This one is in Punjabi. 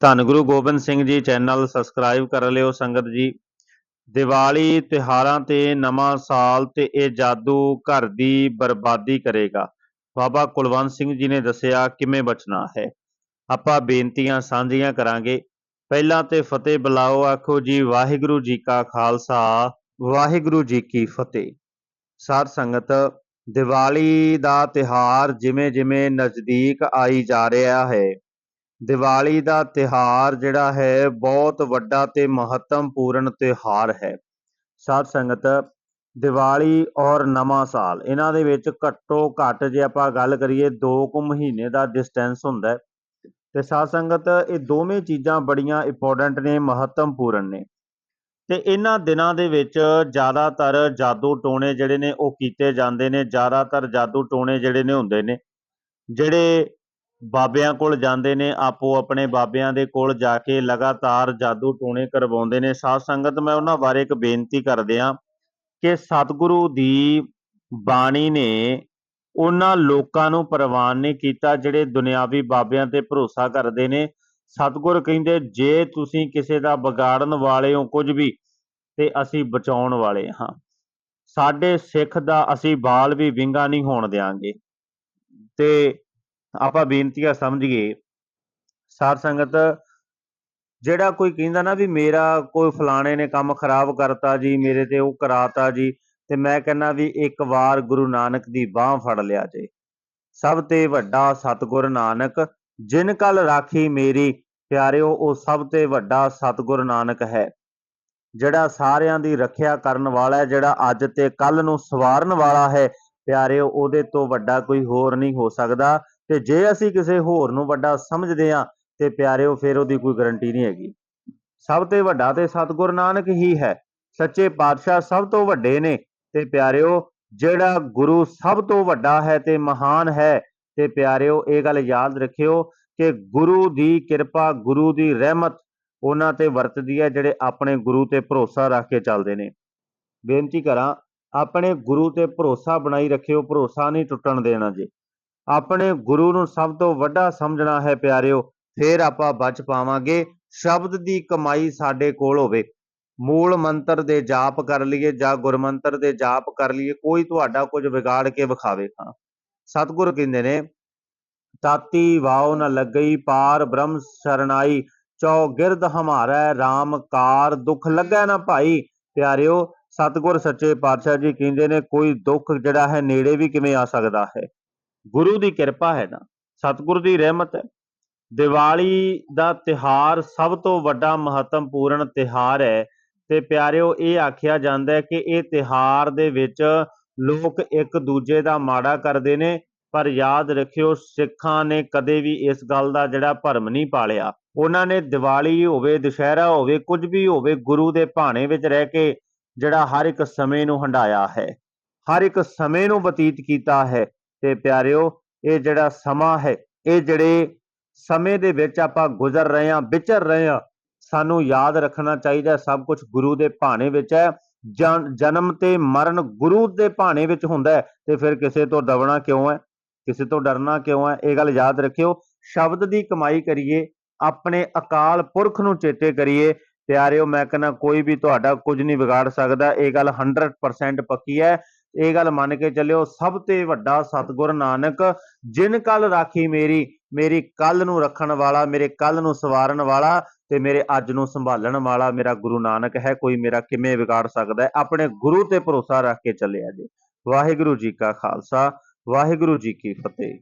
ਧੰਨ ਗੁਰੂ ਗੋਬਿੰਦ ਸਿੰਘ ਜੀ ਚੈਨਲ ਸਬਸਕ੍ਰਾਈਬ ਕਰ ਲਿਓ ਸੰਗਤ ਜੀ। ਦੀਵਾਲੀ ਤਿਉਹਾਰਾਂ ਤੇ ਨਵਾਂ ਸਾਲ ਤੇ ਇਹ ਜਾਦੂ ਘਰ ਦੀ ਬਰਬਾਦੀ ਕਰੇਗਾ। ਬਾਬਾ ਕੁਲਵੰਤ ਸਿੰਘ ਜੀ ਨੇ ਦੱਸਿਆ ਕਿਵੇਂ ਬਚਣਾ ਹੈ। ਆਪਾਂ ਬੇਨਤੀਆਂ ਸਾਂਝੀਆਂ ਕਰਾਂਗੇ। ਪਹਿਲਾਂ ਤੇ ਫਤਿਹ ਬੁਲਾਓ, ਆਖੋ ਜੀ, ਵਾਹਿਗੁਰੂ ਜੀ ਕਾ ਖਾਲਸਾ, ਵਾਹਿਗੁਰੂ ਜੀ ਕੀ ਫਤਿਹ। ਸਾਧ ਸੰਗਤ, ਦੀਵਾਲੀ ਦਾ ਤਿਹਾਰ ਜਿਵੇਂ ਜਿਵੇਂ ਨਜ਼ਦੀਕ ਆਈ ਜਾ ਰਿਹਾ ਹੈ ਦੀਵਾਲੀ ਦਾ ਤਿਹਾਰ ਜਿਹੜਾ ਹੈ, ਬਹੁਤ ਵੱਡਾ ਤੇ ਮਹੱਤਵਪੂਰਨ ਤਿਹਾਰ ਹੈ। ਸਾਧ ਸੰਗਤ, ਦੀਵਾਲੀ ਔਰ ਨਵਾਂ ਸਾਲ, ਇਹਨਾਂ ਦੇ ਵਿੱਚ ਘੱਟੋ ਘੱਟ ਜੇ ਆਪਾਂ ਗੱਲ ਕਰੀਏ 2 ਕੁ ਮਹੀਨੇ ਦਾ ਡਿਸਟੈਂਸ ਹੁੰਦਾ ਹੈ। ਤੇ ਸਾਧ ਸੰਗਤ, ਇਹ ਦੋਵੇਂ ਚੀਜ਼ਾਂ ਬੜੀਆਂ ਇੰਪੋਰਟੈਂਟ ਨੇ, ਮਹੱਤਵਪੂਰਨ ਨੇ। ਤੇ ਇਹਨਾਂ ਦਿਨਾਂ ਦੇ ਵਿੱਚ ਜ਼ਿਆਦਾਤਰ ਜਾਦੂ ਟੋਣੇ ਜਿਹੜੇ ਨੇ, ਉਹ ਕੀਤੇ ਜਾਂਦੇ ਨੇ। ਜ਼ਿਆਦਾਤਰ ਜਾਦੂ ਟੋਣੇ ਜਿਹੜੇ ਨੇ, ਹੁੰਦੇ ਨੇ। ਜਿਹੜੇ ਬਾਬਿਆਂ ਕੋਲ ਜਾਂਦੇ ਨੇ, ਆਪੋ ਆਪਣੇ ਬਾਬਿਆਂ ਦੇ ਕੋਲ ਜਾ ਕੇ ਲਗਾਤਾਰ ਜਾਦੂ ਟੋਣੇ ਕਰਵਾਉਂਦੇ ਨੇ। ਸਾਧ ਸੰਗਤ, ਮੈਂ ਉਹਨਾਂ ਬਾਰੇ ਇੱਕ ਬੇਨਤੀ ਕਰਦੇ ਆ ਕਿ ਸਤਿਗੁਰੂ ਦੀ ਬਾਣੀ ਨੇ ਉਹਨਾਂ ਲੋਕਾਂ ਨੂੰ ਪ੍ਰਵਾਨ ਨਹੀਂ ਕੀਤਾ ਜਿਹੜੇ ਦੁਨਿਆਵੀ ਬਾਬਿਆਂ ਤੇ ਭਰੋਸਾ ਕਰਦੇ ਨੇ। ਸਤਿਗੁਰ ਕਹਿੰਦੇ, ਜੇ ਤੁਸੀਂ ਕਿਸੇ ਦਾ ਵਿਗਾੜਨ ਵਾਲੇ ਹੋ ਕੁਝ ਵੀ, ਤੇ ਅਸੀਂ ਬਚਾਉਣ ਵਾਲੇ ਹਾਂ। ਸਾਡੇ ਸਿੱਖ ਦਾ ਅਸੀਂ ਬਾਲ ਵੀ ਵਿੰਗਾ ਨਹੀਂ ਹੋਣ ਦਿਆਂਗੇ। ਤੇ ਆਪਾਂ ਬੇਨਤੀਆਂ ਸਮਝੀਏ ਸਾਧ ਸੰਗਤ, ਜਿਹੜਾ ਕੋਈ ਕਹਿੰਦਾ ਨਾ ਵੀ ਮੇਰਾ ਕੋਈ ਫਲਾਣੇ ਨੇ ਕੰਮ ਖਰਾਬ ਕਰਤਾ ਜੀ, ਮੇਰੇ ਤੇ ਉਹ ਕਰਾਤਾ ਜੀ, ਤੇ ਮੈਂ ਕਹਿੰਦਾ ਵੀ ਇੱਕ ਵਾਰ ਗੁਰੂ ਨਾਨਕ ਦੀ ਬਾਹ ਫੜ ਲਿਆ ਜੇ। ਸਭ ਤੇ ਵੱਡਾ ਸਤਿਗੁਰ ਨਾਨਕ, ਜਿਨ ਕਲ ਰਾਖੀ ਮੇਰੀ, ਪਿਆਰਿਓ, ਉਹ ਸਭ ਤੇ ਵੱਡਾ ਸਤਿਗੁਰ ਨਾਨਕ ਹੈ। ਜਿਹੜਾ ਸਾਰਿਆਂ ਦੀ ਰੱਖਿਆ ਕਰਨ ਵਾਲਾ ਹੈ, ਜਿਹੜਾ ਅੱਜ ਤੇ ਕੱਲ ਨੂੰ ਸਵਾਰਨ ਵਾਲਾ ਹੈ, ਪਿਆਰਿਓ, ਉਹਦੇ ਤੋਂ ਵੱਡਾ ਕੋਈ ਹੋਰ ਨਹੀਂ ਹੋ ਸਕਦਾ। ਤੇ ਜੇ ਅਸੀਂ ਕਿਸੇ ਹੋਰ ਨੂੰ ਵੱਡਾ ਸਮਝਦੇ ਹਾਂ ਤੇ ਪਿਆਰਿਓ, ਫਿਰ ਉਹਦੀ ਕੋਈ ਗਾਰੰਟੀ ਨਹੀਂ ਹੈਗੀ। ਸਭ ਤੋਂ ਵੱਡਾ ਤੇ ਸਤਿਗੁਰ ਨਾਨਕ ਹੀ ਹੈ। ਸੱਚੇ ਪਾਤਸ਼ਾਹ ਸਭ ਤੋਂ ਵੱਡੇ ਨੇ ਤੇ ਪਿਆਰਿਓ, ਜਿਹੜਾ ਗੁਰੂ ਸਭ ਤੋਂ ਵੱਡਾ ਹੈ ਤੇ ਮਹਾਨ ਹੈ, ਤੇ ਪਿਆਰਿਓ, ਇਹ ਗੱਲ ਯਾਦ ਰੱਖਿਓ ਕਿ ਗੁਰੂ ਦੀ ਕਿਰਪਾ, ਗੁਰੂ ਦੀ ਰਹਿਮਤ ਉਹਨਾਂ ਤੇ ਵਰਤਦੀ ਹੈ, ਜਿਹੜੇ ਆਪਣੇ ਗੁਰੂ ਤੇ ਭਰੋਸਾ ਰੱਖ ਕੇ ਚੱਲਦੇ ਨੇ। ਬੇਨਤੀ ਕਰਾਂ, ਆਪਣੇ ਗੁਰੂ ਤੇ ਭਰੋਸਾ ਬਣਾਈ ਰੱਖਿਓ, ਭਰੋਸਾ ਨਹੀਂ ਟੁੱਟਣ ਦੇਣਾ ਜੀ। ਆਪਣੇ ਗੁਰੂ ਨੂੰ ਸਭ ਤੋਂ ਵੱਡਾ ਸਮਝਣਾ ਹੈ ਪਿਆਰਿਓ, ਫੇਰ ਆਪਾਂ ਬਚ ਪਾਵਾਂਗੇ। ਸ਼ਬਦ ਦੀ ਕਮਾਈ ਸਾਡੇ ਕੋਲ ਹੋਵੇ। ਮੂਲ ਮੰਤਰ ਦੇ ਜਾਪ ਕਰ ਲਈਏ ਜਾਂ ਗੁਰਮੰਤਰ ਦੇ ਜਾਪ ਕਰ ਲਈਏ, ਕੋਈ ਤੁਹਾਡਾ ਕੁਝ ਵਿਗਾੜ ਕੇ ਵਿਖਾਵੇ ਹਾਂ ਸਤਿਗੁਰ ਕਹਿੰਦੇ ਨੇ, ਤਾਤੀ ਵਾਉ ਨ ਲੱਗਈ ਪਾਰ ਬ੍ਰਹਮ ਸਰਣਾਈ ਚੌ ਗਿਰਦ ਹਮਾਰਾ RAM ਕਾਰ ਦੁੱਖ ਲੱਗੈ ਨਾ ਭਾਈ। ਪਿਆਰਿਓ, ਸਤਿਗੁਰ ਸੱਚੇ ਪਾਤਸ਼ਾਹ ਜੀ ਕਹਿੰਦੇ ਨੇ, ਕੋਈ ਦੁੱਖ ਜਿਹੜਾ ਹੈ ਨੇੜੇ ਵੀ ਕਿਵੇਂ ਆ ਸਕਦਾ ਹੈ? ਗੁਰੂ ਦੀ ਕਿਰਪਾ ਹੈ ਨਾ, ਸਤਿਗੁਰ ਦੀ ਰਹਿਮਤ ਹੈ। ਦੀਵਾਲੀ ਦਾ ਤਿਹਾਰ ਸਭ ਤੋਂ ਵੱਡਾ ਮਹੱਤਵਪੂਰਨ ਤਿਹਾਰ ਹੈ ਤੇ ਪਿਆਰਿਓ, ਇਹ ਆਖਿਆ ਜਾਂਦਾ ਹੈ ਕਿ ਇਹ ਤਿਹਾਰ ਦੇ ਵਿੱਚ ਲੋਕ ਇੱਕ ਦੂਜੇ ਦਾ ਮਾੜਾ ਕਰਦੇ ਨੇ, ਪਰ ਯਾਦ ਰੱਖਿਓ, ਸਿੱਖਾਂ ਨੇ ਕਦੇ ਵੀ ਇਸ ਗੱਲ ਦਾ ਜਿਹੜਾ ਭਰਮ ਨਹੀਂ ਪਾਲਿਆ। ਉਹਨਾਂ ਨੇ ਦੀਵਾਲੀ ਹੋਵੇ, ਦੁਸ਼ਹਿਰਾ ਹੋਵੇ, ਕੁਝ ਵੀ ਹੋਵੇ, ਗੁਰੂ ਦੇ ਭਾਣੇ ਵਿੱਚ ਰਹਿ ਕੇ ਜਿਹੜਾ ਹਰ ਇੱਕ ਸਮੇਂ ਨੂੰ ਹੰਡਾਇਆ ਹੈ। ਹਰ ਇੱਕ ਸਮੇਂ ਨੂੰ ਬਤੀਤ ਕੀਤਾ ਹੈ। ਤੇ ਪਿਆਰਿਓ, ਇਹ ਜਿਹੜਾ ਸਮਾਂ ਹੈ, ਇਹ ਜਿਹੜੇ ਸਮੇਂ ਦੇ ਵਿੱਚ ਆਪਾਂ ਗੁਜ਼ਰ ਰਹੇ ਹਾਂ, ਵਿਚਰ ਰਹੇ ਹਾਂ, ਸਾਨੂੰ ਯਾਦ ਰੱਖਣਾ ਚਾਹੀਦਾ ਸਭ ਕੁਝ ਗੁਰੂ ਦੇ ਭਾਣੇ ਵਿੱਚ ਹੈ। ਜਨਮ ਤੇ ਮਰਨ ਗੁਰੂ ਦੇ ਭਾਣੇ ਵਿੱਚ ਹੁੰਦਾ ਤੇ ਫਿਰ ਕਿਸੇ ਤੋਂ ਦਬਣਾ ਕਿਉਂ ਹੈ? ਕਿਸੇ ਤੋਂ ਡਰਨਾ ਕਿਉਂ ਹੈ? ਇਹ ਗੱਲ ਯਾਦ ਰੱਖਿਓ। ਸ਼ਬਦ ਦੀ ਕਮਾਈ ਕਰੀਏ, ਆਪਣੇ ਅਕਾਲ ਪੁਰਖ ਨੂੰ ਚੇਤੇ ਕਰੀਏ। ਪਿਆਰਿਓ, ਮੈਂ ਕਹਿੰਦਾ ਕੋਈ ਵੀ ਤੁਹਾਡਾ ਕੁਝ ਨਹੀਂ ਵਿਗਾੜ ਸਕਦਾ, ਇਹ ਗੱਲ 100% ਪੱਕੀ ਹੈ। ਇਹ ਗੱਲ ਮੰਨ ਕੇ ਚੱਲਿਓ, ਸਭ ਤੇ ਵੱਡਾ ਸਤਿਗੁਰ ਨਾਨਕ, ਜਿਨ ਕੱਲ ਰਾਖੀ ਮੇਰੀ ਮੇਰੀ ਕੱਲ ਨੂੰ ਰੱਖਣ ਵਾਲਾ, ਮੇਰੇ ਕੱਲ ਨੂੰ ਸਵਾਰਨ ਵਾਲਾ ਤੇ ਮੇਰੇ ਅੱਜ ਨੂੰ ਸੰਭਾਲਣ ਵਾਲਾ ਮੇਰਾ ਗੁਰੂ ਨਾਨਕ ਹੈ, ਕੋਈ ਮੇਰਾ ਕਿਵੇਂ ਵਿਗਾੜ ਸਕਦਾ ਹੈ? ਆਪਣੇ ਗੁਰੂ ਤੇ ਭਰੋਸਾ ਰੱਖ ਕੇ ਚੱਲਿਆ ਜੇ। ਵਾਹਿਗੁਰੂ ਜੀ ਕਾ ਖਾਲਸਾ, ਵਾਹਿਗੁਰੂ ਜੀ ਕੀ ਫਤਿਹ।